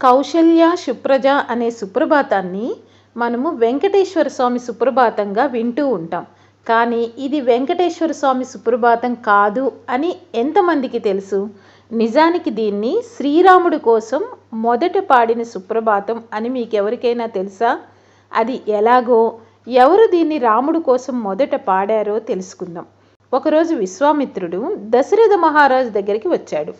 కౌశల్య సుప్రజ అనే సుప్రభాతాన్ని మనము వెంకటేశ్వర స్వామి సుప్రభాతంగా వింటూ ఉంటాం. కానీ ఇది వెంకటేశ్వర స్వామి సుప్రభాతం కాదు అని ఎంతమందికి తెలుసు? నిజానికి దీన్ని శ్రీరాముడి కోసం మొదట పాడిన సుప్రభాతం అని మీకు ఎవరికైనా తెలుసా? అది ఎలాగో ఎవరు దీన్ని రాముడు కోసం మొదట పాడారో తెలుసుకుందాం. ఒకరోజు విశ్వామిత్రుడు దశరథ మహారాజు దగ్గరికి వచ్చాడు.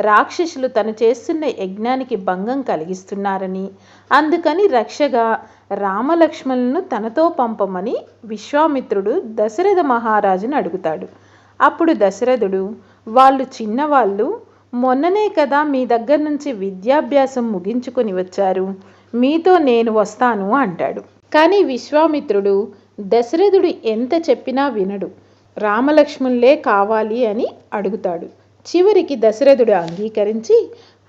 రాక్షసులు తను చేస్తున్న యజ్ఞానికి భంగం కలిగిస్తున్నారని. అందుకని రక్షగా రామలక్ష్మణులను తనతో పంపమని విశ్వామిత్రుడు దశరథ మహారాజును అడుగుతాడు. అప్పుడు దశరథుడు వాళ్ళు చిన్నవాళ్ళు మొన్ననే కదా మీ దగ్గర నుంచి విద్యాభ్యాసం ముగించుకొని వచ్చారు. మీతో నేను వస్తాను అంటాడు. కానీ విశ్వామిత్రుడు దశరథుడు ఎంత చెప్పినా వినడు. రామలక్ష్మణులే కావాలి అని అడుగుతాడు. చివరికి దశరథుడు అంగీకరించి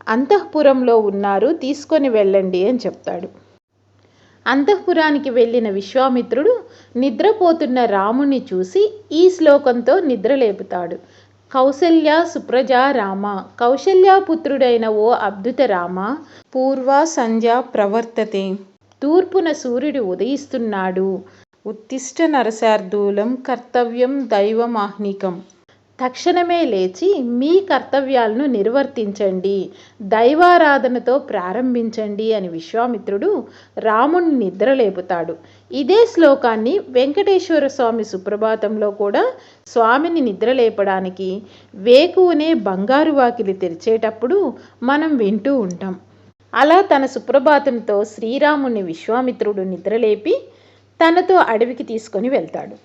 అంతఃపురంలో ఉన్నారు తీసుకొని వెళ్ళండి అని చెప్తాడు. అంతఃపురానికి వెళ్ళిన విశ్వామిత్రుడు నిద్రపోతున్న రాముని చూసి ఈ శ్లోకంతో నిద్రలేపుతాడు. కౌసల్య సుప్రజా రామ కౌశల్యాపుత్రుడైన ఓ అద్భుత రామ పూర్వ సంధ్య ప్రవర్తతే తూర్పున సూర్యుడు ఉదయిస్తున్నాడు. ఉత్తిష్ట నరశార్దూలం కర్తవ్యం దైవమాహ్నికం. తక్షణమే లేచి మీ కర్తవ్యాలను నిర్వర్తించండి దైవారాధనతో ప్రారంభించండి అని విశ్వామిత్రుడు రాముణ్ణి నిద్రలేపుతాడు ఇదే శ్లోకాన్ని వెంకటేశ్వర స్వామి సుప్రభాతంలో కూడా స్వామిని నిద్రలేపడానికి వేకువనే బంగారు వాకిలి తెరిచేటప్పుడు మనం వింటూ ఉంటాం. అలా తన సుప్రభాతంతో శ్రీరాముని విశ్వామిత్రుడు నిద్రలేపి తనతో అడవికి తీసుకొని వెళ్తాడు.